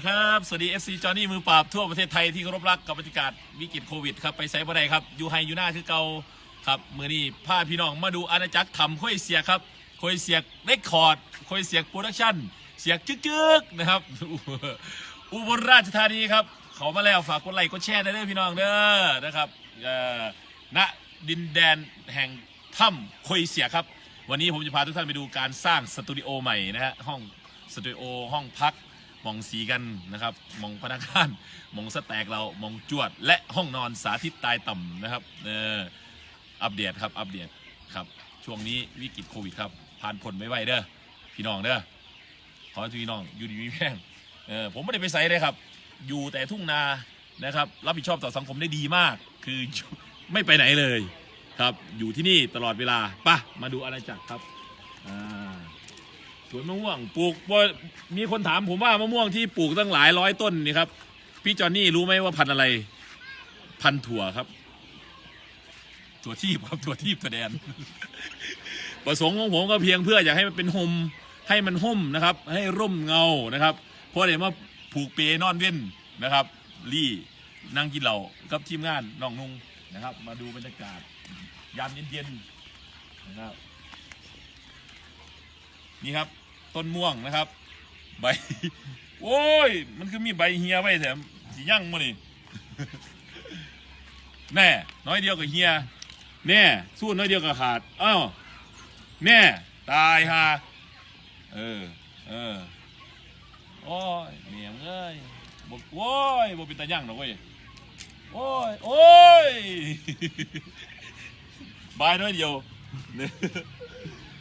ดีครับ สวัสดี FC จอห์นนี่มือปราบทั่วประเทศไทยที่เคารพรักกับบรรยากาศวิกฤตโควิดครับไปไซบ่ได้ครับอยู่ไฮอยู่หน้าคือเก่าครับมือนี้พาพี่น้องมาดูอาณาจักรทำค่อยเสียกครับค่อยเสียกเรคคอร์ดค่อยเสียกโปรดักชั่นเสียกจึกๆนะครับ อุบลราชธานีครับเขามาแล้วฝากกดไลค์กดแชร์ได้เลยพี่น้องเด้อนะครับณดินแดนแห่งถ้ำคอยเสียครับ วันนี้ผมจะพาทุกท่านไปดูการสร้างสตูดิโอใหม่นะฮะห้องสตูดิโอห้องพัก มองสีกันนะครับมองพนักงานมองสแต็กเรามองจวด และห้องนอนสาธิตตายต่ำนะครับเอออัปเดตครับอัปเดตครับช่วงนี้วิกฤตโควิดครับผ่านพ้นไม่ไหวเด้อพี่น้องเด้อขอให้พี่น้องอยู่ดีมีแม่งเออผมไม่ได้ไปใส่เลยครับ อยู่แต่ทุ่งนานะครับ รับผิดชอบต่อสังคมได้ดีมาก คือไม่ไปไหนเลยครับ อยู่ที่นี่ตลอดเวลาไปะมาดูอาณาจักรครับอ่า สวนมะม่วงปลูกว่ามีคนถามผมว่ามะม่วงที่ปลูกตั้งหลายร้อยต้นนี่ครับ พี่จอนนี่รู้ไหมว่าพันธุ์อะไร พันธุ์ถั่วครับ ถั่วทีบครับถั่วทีบถั่วแดน ประสงค์ของผมก็เพียงเพื่ออยากให้มันเป็นห่มให้มันห่มนะครับ ให้ร่มเงานะครับ เพราะเดี๋ยวมาผูกเปนอนเว้นนะครับรี่นั่งกินเหล้ากับทีมงานน้องนุ่งนะครับ มาดูบรรยากาศ ยามเย็นๆนะครับนี่ครับ ต้นม่วงนะครับ ใบ โอ้ย มันคือมีใบเฮียไว้แถมสียั่งมานี่แน่ น้อยเดียวกับเฮีย แน่ สู้น้อยเดียวกับขาดอ้าวแน่ ตายฮะเออ เออ โอ้ยเมียมเอ้ยบกโว้ยบกเป็นตาย่างหรอกเว้ย โอ้ย โอ้ยบายน้อยเดียว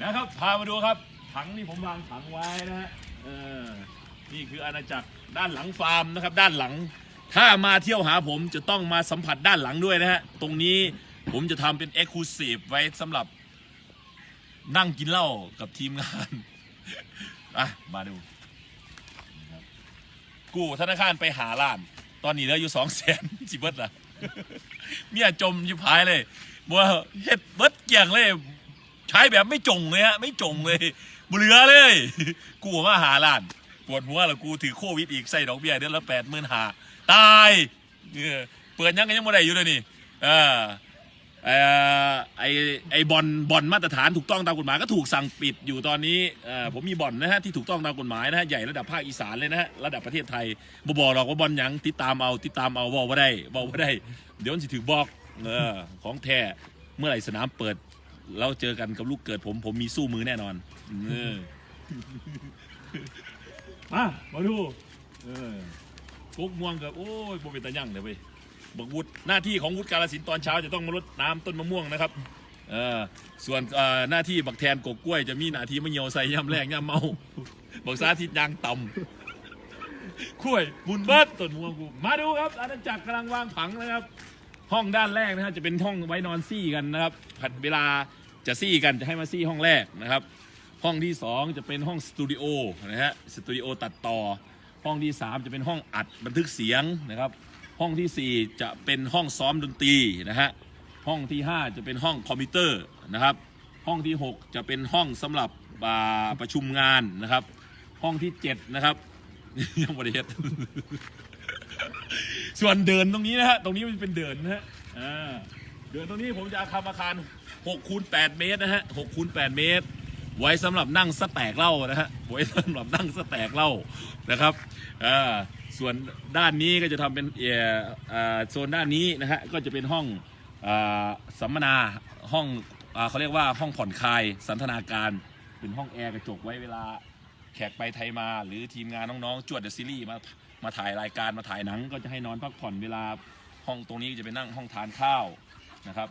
นะครับ พามาดูครับ ถังนี่ผมวางถังไว้นะฮะเออนี่คืออาณาจักรด้านหลังฟาร์มนะครับ ด้านหลัง ถ้ามาเที่ยวหาผมจะต้องมาสัมผัสด้านหลังด้วยนะฮะตรงนี้ผมจะทำเป็นเอ็กซ์คลูซีฟไว้สำหรับนั่งกินเหล้ากับทีมงาน อะ มาดู กู้ธนาคารไปหาล้าน ตอนนี้เหลืออยู่สองแสนสิเบิดละเมียจมยิบหายเลยบัวเฮ็ดเบิดเกี่ยงเลย ใช้แบบไม่จงเลยฮะ ไม่จงเลย บเหลือเลย กูมาหาล้าน ปวดหัวแล้วกูถือโควิดอีกใส่ดอกเบี้ยเดือนละแปดหมื่นหาตายเออเปิดยังกันยังไม่ได้อยู่เลยนี่เออเอ่อไอไอบอลบอลมาตรฐานถูกต้องตามกฎหมายก็ถูกสั่งปิดอยู่ตอนนี้อ่อผมมีบอลนะฮะที่ถูกต้องตามกฎหมายนะฮะใหญ่ระดับภาคอีสานเลยนะฮะระดับประเทศไทยบ่บอกหรอกว่าบอลยังติดตามเอาติดตามเอาบอกว่าได้บอกว่าได้ เดี๋ยวมันสิถือบอกเออของแท้เมื่อไหร่สนามเปิด เราเจอกันกับลูกเกิดผม ผมมีสู้มือแน่นอนเออมามาดูเออกุ๊กม่วงกับโอ้ยโบเป็นตายั่งเลยเว้ยบักวุฒหน้าที่ของวุฒิกาลสินตอนเช้าจะต้องมารดน้ำต้นมะม่วงนะครับเออส่วนเอ่อหน้าที่บักแทนกกกล้วย จะมีหน้าที่มะเหี่ยวใส่ย่ำแรงย่ำเมาบักสาธิตยางต่ำคุ้วยบุญเบิดต้นม่วงกูมาดูครับอาณาจักรกำลังวางผังนะครับ ห้องด้านแรกนะฮะจะเป็นห้องไว้นอนซี่กันนะครับผัดเวลา จะซี่กันจะให้มาซี่ห้องแรกนะครับ ห้องที่ 2 จะเป็นห้องสตูดิโอนะฮะสตูดิโอตัดต่อ ห้องที่ 3 จะเป็นห้องอัดบันทึกเสียงนะครับ ห้องทีสี่4 จะเป็นห้องซ้อมดนตรีนะฮะห้องที่ 5 จะเป็นห้องคอมพิวเตอร์นะครับ ห้องที่ 6 จะเป็นห้องสำหรับประชุมงานนะครับ ห้องที่7นะครับยังบริเฮ็ดส่วนเดินตรงนี้นะฮะตรงนี้มันเป็นเดินนะฮะเดินตรงนี้ผมจะทำอาคาร 6คูณ8เมตรนะฮะ6คูณ8เมตร ไว้สำหรับนั่งสแต็กเหล้านะฮะไว้สำหรับนั่งสแต็กเหล้านะครับอ่าส่วนด้านนี้ก็จะทำเป็นเอ่อโซนด้านนี้นะฮะก็จะเป็นห้องอ่าสัมมนาห้องอ่าเขาเรียกว่าห้องผ่อนคลายสันทนาการเป็นห้องแอร์กระจกไว้เวลาแขกไปไทยมา หรือทีมงานน้องๆจวดเดอะซีรีส์มามาถ่ายรายการมาถ่ายหนัง ก็จะให้นอนพักผ่อนเวลาห้องตรงนี้จะเป็นนั่งห้องทานข้าวนะครับ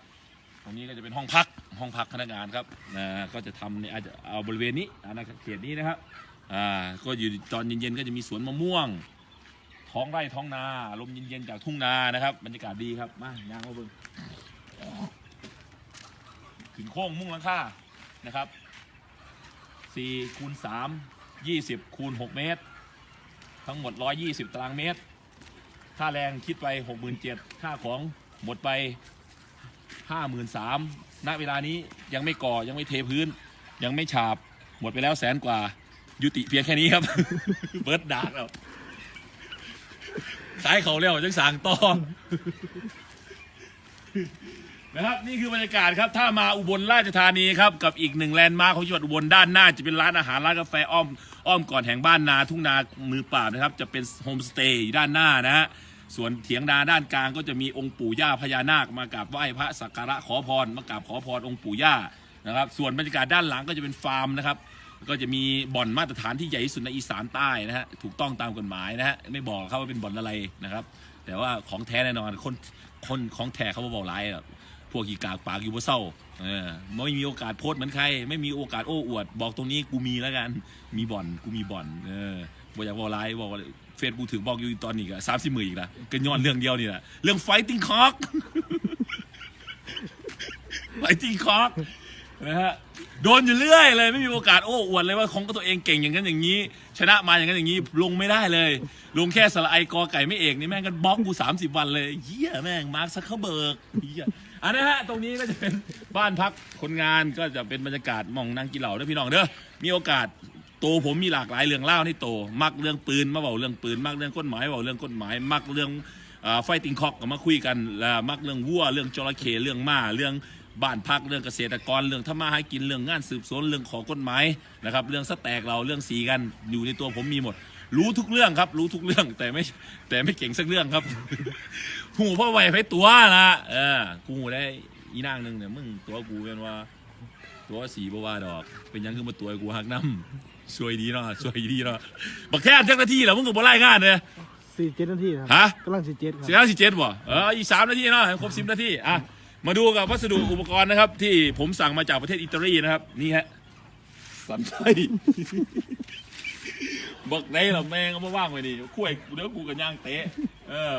ตรงนี้ก็จะเป็นห้องพักห้องพักพนักงานครับนะก็จะทำเนี่ยอาจจะเอาบริเวณนี้อาณาเขตนี้นะครับอ่าก็อยู่ตอนเย็นๆก็จะมีสวนมะม่วง ท้องไร่ท้องนาลมเย็นๆจากทุ่งนานะครับบรรยากาศดีครับมายางมาเบิ่งขึ้นโค้งมุ่งหลังคานะครับ4คูณ3 20คูณ6เมตร ทั้งหมด 120 ตารางเมตร ค่าแรงคิดไป 67,000ค่าของหมดไป 53,000ณเวลานี้ยังไม่ก่อยังไม่เทพื้น ยังไม่ฉาบ หมดไปแล้วแสนกว่า ยุติเพียงแค่นี้ครับ เบิร์ดดากแล้วขายเขาแล้วจังสางต่อนะครับนี่คือบรรยากาศครับ ถ้ามาอุบลราชธานีครับ กับอีกหนึ่งแลนด์มาร์คของจังหวัดอุบลด้านหน้า จะเป็นร้านอาหารร้านกาแฟอ้อม อ้อมก่อนแห่งบ้านนาทุ่งนามือป่านะครับ จะเป็นโฮมสเตย์อยู่ด้านหน้านะฮะ ส่วนเถียงนาด้านกลางก็จะมีองค์ปู่ย่าพญานาคมากราบไหว้พระสักการะขอพรมากราบขอพรองค์ปู่ย่านะครับ ส่วนบรรยากาศด้านหลังก็จะเป็นฟาร์มนะครับ ก็จะมีบ่อนมาตรฐานที่ใหญ่ที่สุดในอีสานใต้นะฮะถูกต้องตามกฎหมายนะฮะไม่บอกครับว่าเป็นบ่อนอะไรนะครับ แต่ว่าของแท้แน่นอนคนคนของแท้เขาบ่บอกร้ายพวกกีกากปากอยู่บ่เศร้าเออไม่มีโอกาสโพสเหมือนใคร ไม่มีโอกาสโอ้อวด บอกตรงนี้กูมีแล้วกัน มีบ่อนกูมีบ่อน เออบอกอยากบอกร้ายบอก เฟซบุ๊กถึงบอกอยู่ตอนนี้ก็สามสิบหมื่นอีกละก็ย้อนเรื่องเดียวนี่แหละเรื่อง fighting cock fighting cock นะฮะโดนอยู่เรื่อยเลยไม่มีโอกาสโอ้อวดเลยว่าของตัวเองเก่งอย่างนั้นอย่างนี้ ชนะมาอย่างนั้นอย่างนี้ ลงไม่ได้เลย ลงแค่สระไอกอไก่ไม่เอกนี่แม่งก็บล็อกกู30 วันเลยเฮียแม่งมาร์คซักเคเบิร์กเฮียอันนี้ฮะตรงนี้ก็จะเป็นบ้านพักคนงานก็จะเป็นบรรยากาศมองนั่งกินเหล้าเด้อพี่น้องเด้อมีโอกาส โตผมมีหลากหลายเรื่องเล่าให้โต มักเรื่องปืนมาเบาเรื่องปืน มักเรื่องกฎหมายเบาเรื่องกฎหมาย มักเรื่องไฟติงคอกก็มาคุยกันแล้วมักเรื่องวัวเรื่องจระเข้เรื่องม้าเรื่องบ้านพักเรื่องเกษตรกรเรื่องทำมาหากินเรื่องงานสืบสวนเรื่องของกฎหมายนะครับเรื่องสแตกเราเรื่องสีกันอยู่ในตัวผมมีหมด รู้ทุกเรื่องครับ รู้ทุกเรื่องแต่ไม่แต่ไม่เก่งสักเรื่องครับ หูพ่อไหวไปตัวนะเออกูหูได้อีนางหนึ่งเนี่ยมึงตัวกูเป็นว่า ตัวสีบว่าดอก เป็นหยังคือมาตัวกูหักน้ำช่วยดีเนาะช่วยดีเนาะบักแค่เจ้าหน้าที่เหรอมึงกับบ่ไล่งานเลยสี่เจ็ดนาทีครับฮะ กำลังสี่เจ็ดคสิบรับห้าสิบเจ็ดบ่เอออีกสามนาทีเนาะให้ครบสิบนาทีอะมาดูกับวัสดุอุปกรณ์นะครับ ที่ผมสั่งมาจากประเทศอิตาลีนะครับ นี่ฮะสันไส้บอกได้หรอแม่งก็มาว่างไว้ดิคุ้ยเดี๋ยวกูกับย่างเตะ เออ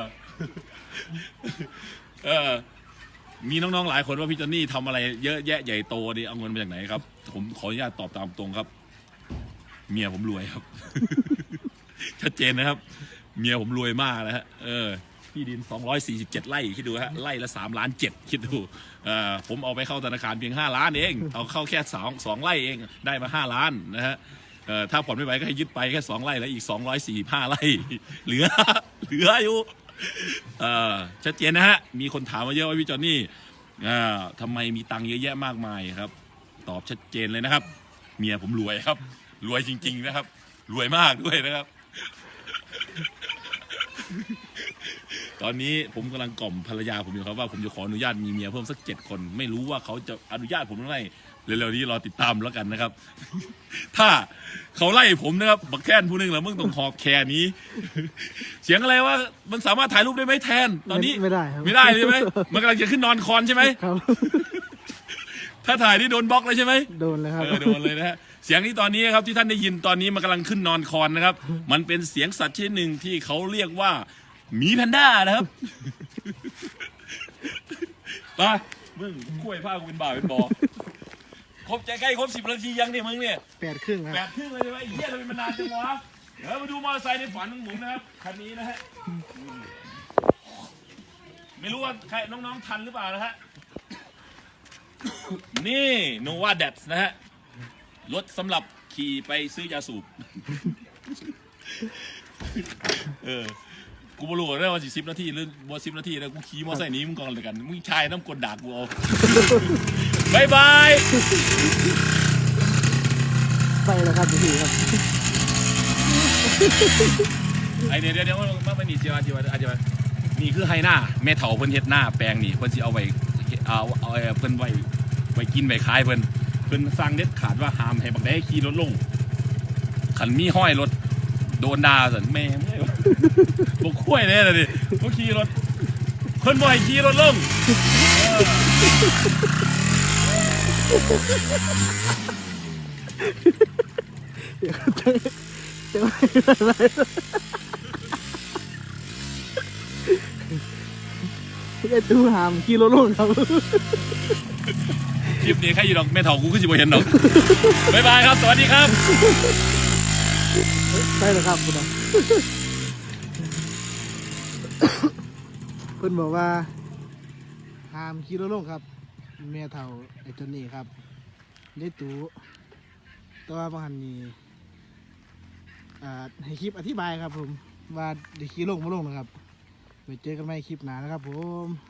เออ มีน้องๆหลายคนว่าพี่จอนนี่ทำอะไรเยอะแยะใหญ่โตนี่เอาเงินมาจากไหนครับ ผมขออนุญาตตอบตามตรงครับ เมียผมรวยครับ ชัดเจนนะครับ เมียผมรวยมากนะฮะเออที่ดิน 247 ไร่คิดดูฮะไร่ละ 3 ล้าน 7 คิดดูเอ่อผมเอาไปเข้าธนาคารเพียง 5 ล้านเอง เอาเข้าแค่2 2ไร่เองได้มา 5 ล้านนะฮะเอ่อถ้าผ่อนไม่ไหวก็ให้ยึดไปแค่ 2 ไร่แล้วอีก 245 ไร่เหลือเหลืออยู่ เออชัดเจนนะฮะ มีคนถามมาเยอะว่าพี่จอนนี่เอ่าทำไมมีตังค์เยอะแยะมากมายครับ ตอบชัดเจนเลยนะครับ เมียผมรวยครับ รวยจริง ๆ นะครับ รวยมากด้วยนะครับ ตอนนี้ผมกำลังกล่อมภรรยาผมอยู่ครับว่าผมจะขออนุญาตมีเมียเพิ่มสักเจ็ดคน ไม่รู้ว่าเขาจะอนุญาตผมหรือไม่เร็วๆนี้รอติดตามแล้วกันนะครับ ถ้าเขาไล่ผมนะครับบักแทนผู้หนึงแล้วมึงต้องขอบแคร์นี้ เสียงอะไรว่ามันสามารถถ่ายรูปได้ไหมแทน ตอนนี้ไม่ได้ครับไม่ได้ใช่ไหมมันกำลังจะขึ้นนอนคอนใช่ไหมครับถ้าถ่ายนี่โดนบล็อกเลยใช่ไหมโดนเลยครับเออโดนเลยนะฮะเสียงที่ตอนนี้ครับที่ท่านได้ยินตอนนี้มันกำลังขึ้นนอนคอนนะครับ มันเป็นเสียงสัตว์ชนิดหนึ่งที่เขาเรียกว่า หมีแพนด้านะครับ ไปมึงคุ้ยผ้ากูเป็นบ่าเป็นบอครบใจใกล้ครบสิบนาทียังเนี่ยมึงเนี่ยแปดครึ่งคแปรับดครึ่งเลยใช่ไหมไอ้เหี้ยทำไมมันนานจังวะเดี๋ยวมาดูมอเตอร์ไซค์ในฝันของหมุนนะครับคันนี้นะฮะไม่รู้ว่าใครน้องๆทันหรือเปล่านะฮะนี่โนวาเดสนะฮะรถสำหรับขี่ไปซื้อยาสูบ เออ กูบรู้ได้ว่าสิสิบนาทีหรือบ่สิบนาทีแล้วกูขี่มอเตอร์ไซค์หนี้มึงก่อนเลยกันมึงชายน้ำกลด่ากูเอา บายบายไปแล้วครับพี่ครับ ไอเดี๋ยวเดี๋ยวเดี๋ยวมามานี่เจียวเจียวอาจจะนี่คือไฮหน้าแม่เฒ่าเพิ่นเฮ็ดหน้าแปลงนี่เพิ่นสิเอาไว้เอาเอาเอาเพิ่นไว้ไว้กินไว้ขายเพิ่นเพิ่นสั่งเด็ดขาดว่าห้ามให้บักได้ขี่รถลงคันมีห้อยรถ โดนด่าสั่นแม่งเอ้ยบ่คุ้ยแน่เลยดิบ่ขี่รถเพิ่นบ่ให้ขี่รถลงเออเดี๋ยวจะไม่อะไรไอ้ตู้หามกิโลโลงครับ คลิปนี้ใครอยู่ดอกแม่เฒ่ากูก็สิบ่เห็นดอกบ๊ายบายครับ สวัสดีครับ ไปแล้วครับคุณน้องเพิ่อนบอกว่าหามกิโลโลงครับแม่เท่าไอ้ตัวนี้ครับได้ตู้แต่ว่าบางหันนี่ให้คลิปอธิบายครับผมว่าได้ขี่ลงมาลงนะครับไปเจอกันใหม่คลิปหน้านะครับผม